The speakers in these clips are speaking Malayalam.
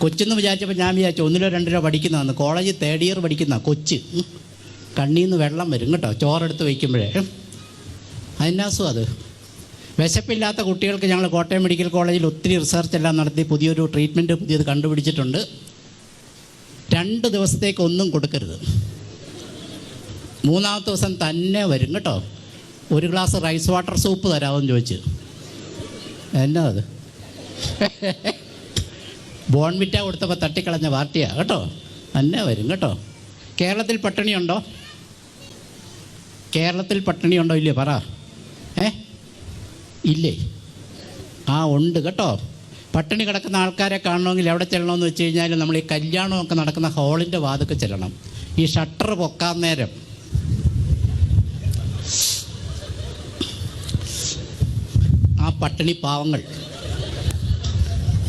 കൊച്ചെന്ന് വിചാരിച്ചപ്പോൾ ഞാൻ വിചാരിച്ചു ഒന്നിലോ രണ്ടിലോ പഠിക്കുന്നതാണ് കോളേജ് തേർഡ് ഇയർ പഠിക്കുന്ന കൊച്ച്. കണ്ണിൽ നിന്ന് വെള്ളം വരും കേട്ടോ ചോറെടുത്ത് വയ്ക്കുമ്പോഴേ. അതിനാസും അത്? വിശപ്പില്ലാത്ത കുട്ടികൾക്ക് ഞങ്ങൾ കോട്ടയം മെഡിക്കൽ കോളേജിൽ ഒത്തിരി റിസർച്ച് എല്ലാം നടത്തി പുതിയൊരു ട്രീറ്റ്മെന്റ് പുതിയത് കണ്ടുപിടിച്ചിട്ടുണ്ട്. രണ്ട് ദിവസത്തേക്ക് ഒന്നും കൊടുക്കരുത്. മൂന്നാമത്തെ ദിവസം തന്നെ വരും കേട്ടോ. ഒരു ഗ്ലാസ് റൈസ് വാട്ടർ സൂപ്പ് തരാമെന്ന് ചോദിച്ച്. എന്നാ അത്? ബോൺവിറ്റ കൊടുത്തപ്പോൾ തട്ടിക്കളഞ്ഞ പാർട്ടിയാണ് കേട്ടോ? തന്നെ വരും കേട്ടോ? കേരളത്തിൽ പട്ടിണിയുണ്ടോ കേരളത്തിൽ പട്ടിണിയുണ്ടോ ഇല്ലേ? പറ. ഏ? ഇല്ലേ? ആ ഉണ്ട് കേട്ടോ? പട്ടിണി കിടക്കുന്ന ആൾക്കാരെ കാണണമെങ്കിൽ എവിടെ ചെല്ലണമെന്ന് വെച്ച് കഴിഞ്ഞാൽ നമ്മൾ ഈ കല്യാണമൊക്കെ നടക്കുന്ന ഹോളിന്റെ വാതൊക്കെ ചെല്ലണം. ഈ ഷട്ടർ പൊക്കാൻ നേരം. ആ പട്ടിണി പാവങ്ങൾ.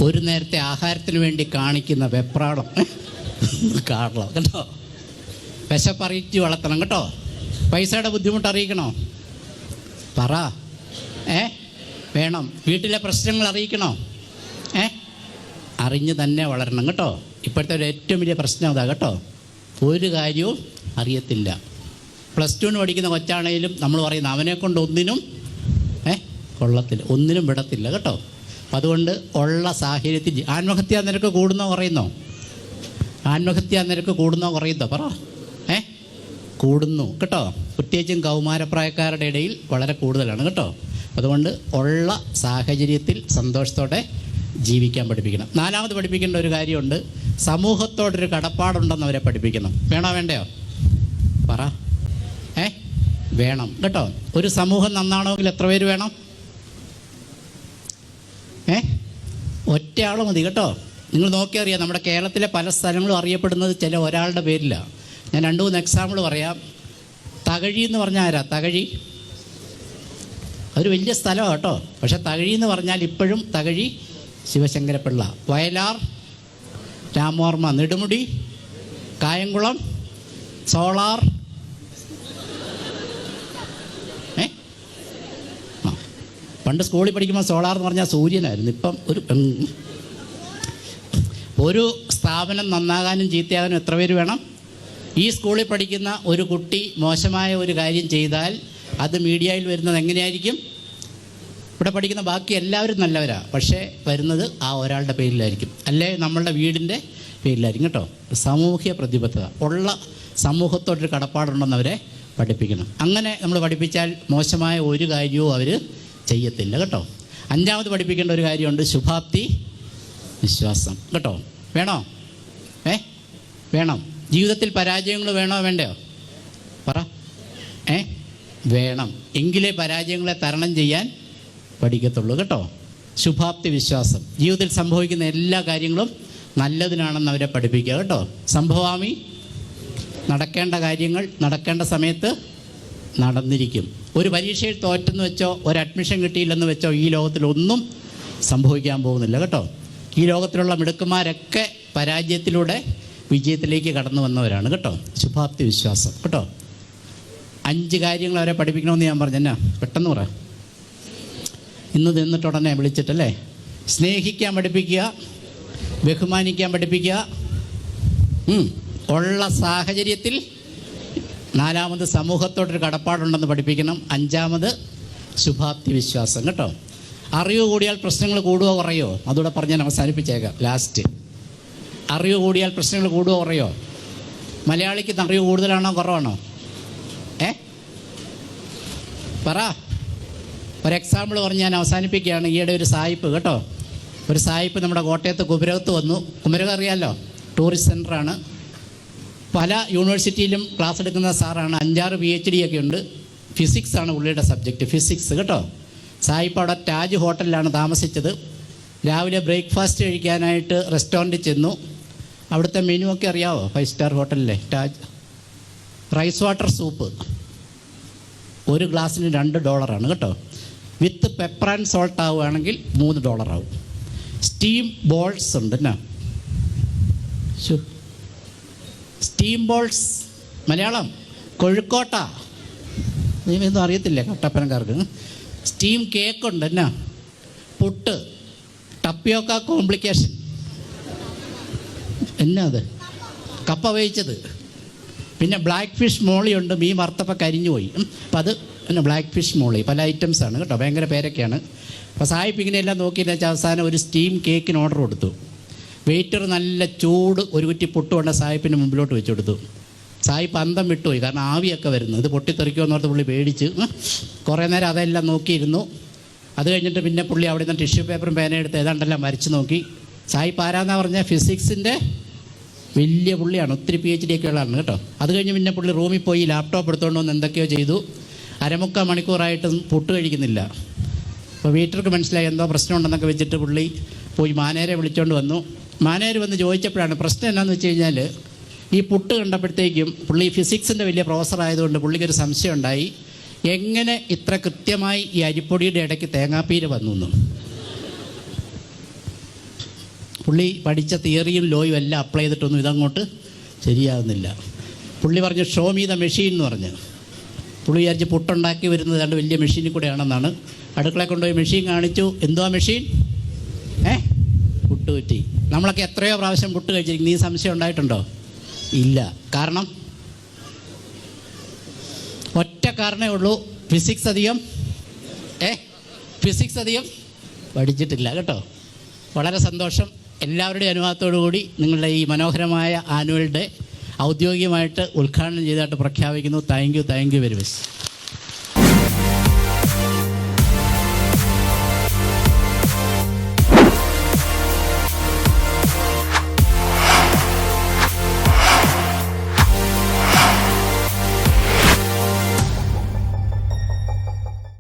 ഒരു നേരത്തെ ആഹാരത്തിന് വേണ്ടി കാണിക്കുന്ന വെപ്രാളം. കാണണം കേട്ടോ? വിശപ്പറിയിച്ച് വളർത്തണം കേട്ടോ? പൈസയുടെ ബുദ്ധിമുട്ട് അറിയിക്കണോ? പറ. ഏ? വേണം. വീട്ടിലെ പ്രശ്നങ്ങൾ അറിയിക്കണോ? ഏ? അറിഞ്ഞ് തന്നെ വളരണം കേട്ടോ? ഇപ്പോഴത്തെ ഒരു ഏറ്റവും വലിയ പ്രശ്നം അതാ കേട്ടോ? ഒരു കാര്യവും അറിയത്തില്ല. പ്ലസ് ടുവിന് പഠിക്കുന്ന കൊച്ചാണേലും നമ്മൾ പറയുന്ന അവനെ കൊണ്ട് ഒന്നിനും ഏ? കൊള്ളത്തില്ല. ഒന്നിനും വിടത്തില്ല കേട്ടോ? അതുകൊണ്ട് ഉള്ള സാഹചര്യത്തിൽ ആത്മഹത്യാ നിരക്ക് കൂടുന്നോ കുറയുന്നോ? ആത്മഹത്യാ നിരക്ക് കൂടുന്നോ കുറയുന്നോ? പറ. ഏ? കൂടുന്നു. കേട്ടോ? പ്രത്യേകിച്ചും കൗമാരപ്രായക്കാരുടെ ഇടയിൽ വളരെ കൂടുതലാണ് കേട്ടോ? അതുകൊണ്ട് ഉള്ള സാഹചര്യത്തിൽ സന്തോഷത്തോടെ ജീവിക്കാൻ പഠിപ്പിക്കണം. നാലാമത് പഠിപ്പിക്കേണ്ട ഒരു കാര്യമുണ്ട്. സമൂഹത്തോടൊരു കടപ്പാടുണ്ടെന്ന് അവരെ പഠിപ്പിക്കണം. വേണോ വേണ്ടയോ? പറ. ഏ? വേണം. കേട്ടോ? ഒരു സമൂഹം നന്നാണോ എത്ര പേര് വേണം ഏ ഒറ്റയാൾ മതി കേട്ടോ. നിങ്ങൾ നോക്കിയറിയാം നമ്മുടെ കേരളത്തിലെ പല സ്ഥലങ്ങളും അറിയപ്പെടുന്നത് ചില ഒരാളുടെ പേരിലാണ് ഞാൻ രണ്ട് മൂന്ന് എക്സാമ്പിൾ പറയാം. തകഴി എന്ന് പറഞ്ഞാൽ ആരാ? തകഴി. ഒരു വലിയ സ്ഥലമാണ് കേട്ടോ. പക്ഷെ തകഴി എന്ന് പറഞ്ഞാൽ ഇപ്പോഴും തകഴി ശിവശങ്കരപ്പിള്ള. വയലാർ രാമവർമ്മ നെടുമുടി കായംകുളം സോളാർ ഏ ആ പണ്ട് സ്കൂളിൽ പഠിക്കുമ്പോൾ സോളാർ എന്ന് പറഞ്ഞാൽ സൂര്യനായിരുന്നു. ഇപ്പം ഒരു ഒരു സ്ഥാപനം നന്നാകാനും ചീത്തയാകാനും എത്ര പേര് വേണം? ഈ സ്കൂളിൽ പഠിക്കുന്ന ഒരു കുട്ടി മോശമായ ഒരു കാര്യം ചെയ്താൽ അത് മീഡിയയിൽ വരുന്നത് എങ്ങനെയായിരിക്കും? ഇവിടെ പഠിക്കുന്ന ബാക്കി എല്ലാവരും നല്ലവരാണ് പക്ഷേ വരുന്നത് ആ ഒരാളുടെ പേരിലായിരിക്കും. അല്ലേ? നമ്മളുടെ വീടിന്റെ പേരിലായിരിക്കും കേട്ടോ. സാമൂഹ്യ പ്രതിബദ്ധത. ഉള്ള സമൂഹത്തോടൊരു കടപ്പാടുണ്ടെന്ന് അവരെ പഠിപ്പിക്കണം. അങ്ങനെ നമ്മൾ പഠിപ്പിച്ചാൽ മോശമായ ഒരു കാര്യവും അവർ ചെയ്യത്തില്ല കേട്ടോ? അഞ്ചാമത് പഠിപ്പിക്കേണ്ട ഒരു കാര്യമുണ്ട് ശുഭാപ്തി വിശ്വാസം. കേട്ടോ? വേണോ? ഏ? വേണം? ജീവിതത്തിൽ പരാജയങ്ങൾ വേണോ വേണ്ടയോ? പറ. ഏ? വേണം. എങ്കിലേ പരാജയങ്ങളെ തരണം ചെയ്യാൻ പഠിക്കത്തുള്ളൂ കേട്ടോ? ശുഭാപ്തി വിശ്വാസം. ജീവിതത്തിൽ സംഭവിക്കുന്ന എല്ലാ കാര്യങ്ങളും നല്ലതിനാണെന്ന് അവരെ പഠിപ്പിക്കുക കേട്ടോ? സംഭവാമി നടക്കേണ്ട കാര്യങ്ങൾ നടക്കേണ്ട സമയത്ത് നടന്നിരിക്കും. ഒരു പരീക്ഷയിൽ തോറ്റെന്ന് വെച്ചോ ഒരു അഡ്മിഷൻ കിട്ടിയില്ലെന്ന് വെച്ചോ ഈ ലോകത്തിലൊന്നും സംഭവിക്കാൻ പോകുന്നില്ല കേട്ടോ. ഈ ലോകത്തിലുള്ള മിടുക്കന്മാരൊക്കെ പരാജയത്തിലൂടെ വിജയത്തിലേക്ക് കടന്നു വന്നവരാണ് കേട്ടോ. ശുഭാപ്തി വിശ്വാസം കേട്ടോ. അഞ്ച് കാര്യങ്ങൾ അവരെ പഠിപ്പിക്കണമെന്ന് ഞാൻ പറഞ്ഞു. എന്നാ പെട്ടെന്ന് പറ. ഇന്ന് നിന്നിട്ട് ഉടനെ വിളിച്ചിട്ടല്ലേ? സ്നേഹിക്കാൻ പഠിപ്പിക്കുക ബഹുമാനിക്കാൻ പഠിപ്പിക്കുക. ഉള്ള സാഹചര്യത്തിൽ നാലാമത് സമൂഹത്തോടൊരു കടപ്പാടുണ്ടെന്ന് പഠിപ്പിക്കണം. അഞ്ചാമത് ശുഭാപ്തി വിശ്വാസം. കേട്ടോ? അറിവ് കൂടിയാൽ പ്രശ്നങ്ങൾ കൂടുകയോ കുറയോ? അതുകൂടെ പറഞ്ഞ് ഞാൻ അവസാനിപ്പിച്ചേക്കാം. ലാസ്റ്റ് അറിവ് കൂടിയാൽ പ്രശ്നങ്ങൾ കൂടുകയോ കുറയോ? മലയാളിക്ക് അറിവ് കൂടുതലാണോ കുറവാണോ? ഏ? പറ. ഒരു എക്സാമ്പിൾ പറഞ്ഞ് ഞാൻ അവസാനിപ്പിക്കുകയാണ്. ഈയിടെ ഒരു സായിപ്പ് കേട്ടോ? ഒരു സായിപ്പ് നമ്മുടെ കോട്ടയത്ത് കുമരകത്ത് വന്നു. കുമരകം അറിയാമല്ലോ ടൂറിസ്റ്റ് സെന്ററാണ് പല യൂണിവേഴ്സിറ്റിയിലും ക്ലാസ് എടുക്കുന്ന സാറാണ്. അഞ്ചാറ് പി എച്ച് ഡി ഒക്കെ ഉണ്ട്. ഫിസിക്സ് ആണ് പുള്ളിയുടെ സബ്ജക്റ്റ് ഫിസിക്സ് കേട്ടോ? സായിപ്പ് അവിടെ താജ് ഹോട്ടലിലാണ് താമസിച്ചത്. രാവിലെ ബ്രേക്ക്ഫാസ്റ്റ് കഴിക്കാനായിട്ട് റെസ്റ്റോറന്റിൽ ചെന്നു. അവിടുത്തെ മെനു ഒക്കെ അറിയാവോ? ഫൈവ് സ്റ്റാർ ഹോട്ടലിലെ താജ് റൈസ് വാട്ടർ സൂപ്പ് ഒരു ഗ്ലാസ്സിന് രണ്ട് ഡോളറാണ് കേട്ടോ? വിത്ത് പെപ്പർ ആൻഡ് സോൾട്ട് ആവുകയാണെങ്കിൽ മൂന്ന് ഡോളറാവും സ്റ്റീം ബോൾസ് ഉണ്ട് എന്നാ. Steam balls Malayalam Kozhukatta. ഇതൊന്നും അറിയത്തില്ല കട്ടപ്പനക്കാർക്ക്. സ്റ്റീം കേക്ക് ഉണ്ട് എന്നാ? പുട്ട് ടപ്പിയോക്ക കോംപ്ലിക്കേഷൻ എന്നാ അത്? കപ്പ വേവിച്ചത്. പിന്നെ ബ്ലാക്ക് ഫിഷ് മോളിയുണ്ട് മീൻ വറുത്തപ്പം കരിഞ്ഞു പോയി. അപ്പം അത് പിന്നെ ബ്ലാക്ക് ഫിഷ് മോളി. പല ഐറ്റംസ് ആണ് കേട്ടോ? ഭയങ്കര പേരൊക്കെയാണ്. അപ്പോൾ സാഹിബ് ഇങ്ങനെയെല്ലാം നോക്കിയിട്ട് വെച്ചാൽ അവസാനം ഒരു സ്റ്റീം കേക്കിന് ഓർഡർ കൊടുത്തു. വെയിറ്റർ നല്ല ചൂട് ഒരു കുറ്റി പുട്ട് കൊണ്ട സായിപ്പിന്റെ മുമ്പിലോട്ട് വെച്ചു കൊടുത്തു. സായിപ്പ് അന്തം വിട്ടുപോയി. കാരണം ആവിയൊക്കെ വരുന്നു. ഇത് പൊട്ടിത്തെറിക്കുമെന്ന് ഓർത്ത് പുള്ളി പേടിച്ച് കുറേ നേരം അതെല്ലാം നോക്കിയിരുന്നു. അത് കഴിഞ്ഞിട്ട് പിന്നെ പുള്ളി അവിടെ നിന്ന് ടിഷ്യൂ പേപ്പറും പേനയെടുത്ത് ഏതാണ്ടെല്ലാം വരച്ച് നോക്കി. സായിപ്പ് ആരാന്നാ പറഞ്ഞാൽ ഫിസിക്സിന്റെ വലിയ പുള്ളിയാണ്. ഒത്തിരി പി എച്ച് ഡി ഒക്കെ ഉള്ളതാണ് കേട്ടോ. അത് കഴിഞ്ഞ് പിന്നെ പുള്ളി റൂമിൽ പോയി ലാപ്ടോപ്പ് എടുത്തുകൊണ്ട് വന്ന് എന്തൊക്കെയോ ചെയ്തു. അരമുക്കാൽ മണിക്കൂറായിട്ടും പൊട്ട് കഴിക്കുന്നില്ല. അപ്പോൾ വീട്ടർക്ക് മനസ്സിലായി എന്തോ പ്രശ്നമുണ്ടെന്നൊക്കെ വെച്ചിട്ട് പുള്ളി പോയി മാനേരെ വിളിച്ചുകൊണ്ട് വന്നു. മാനേര് വന്ന് ചോദിച്ചപ്പോഴാണ് പ്രശ്നം എന്താണെന്ന് വെച്ച് കഴിഞ്ഞാൽ ഈ പുട്ട് കണ്ടപ്പോഴത്തേക്കും പുള്ളി ഫിസിക്സിന്റെ വലിയ പ്രൊഫസർ ആയതുകൊണ്ട് പുള്ളിക്കൊരു സംശയം ഉണ്ടായി. എങ്ങനെ ഇത്ര കൃത്യമായി ഈ അരിപ്പൊടിയുടെ ഇടയ്ക്ക് തേങ്ങാപ്പീര് വന്നു പുള്ളി പഠിച്ച തിയറിയും ലോയും എല്ലാം അപ്ലൈ ചെയ്തിട്ടൊന്നും ഇതങ്ങോട്ട് ശരിയാകുന്നില്ല. പുള്ളി പറഞ്ഞു ഷോ മീ ദ മെഷീൻ എന്ന് പറഞ്ഞു. പുള്ളി വിചാരിച്ച് പുട്ടുണ്ടാക്കി വരുന്നത് രണ്ട് വലിയ മെഷീനിൽ കൂടെയാണെന്നാണ്. അടുക്കളയെ കൊണ്ടുപോയി മെഷീൻ കാണിച്ചു. എന്തുവാ മെഷീൻ? പുട്ട് കുറ്റി നമ്മളൊക്കെ എത്രയോ പ്രാവശ്യം പുട്ട് കഴിച്ചിരിക്കും. നീ സംശയം ഉണ്ടായിട്ടുണ്ടോ? ഇല്ല. കാരണം ഒറ്റ കാരണമേ ഉള്ളൂ. ഫിസിക്സ് അധികം ഏ? ഫിസിക്സ് അധികം പഠിച്ചിട്ടില്ല കേട്ടോ? വളരെ സന്തോഷം. എല്ലാവരുടെയും അനുവാദത്തോടു കൂടി നിങ്ങളുടെ ഈ മനോഹരമായ ആനുവൽ ഡേ ഔദ്യോഗികമായിട്ട് ഉദ്ഘാടനം ചെയ്തതായിട്ട് പ്രഖ്യാപിക്കുന്നു. Thank you thank you very much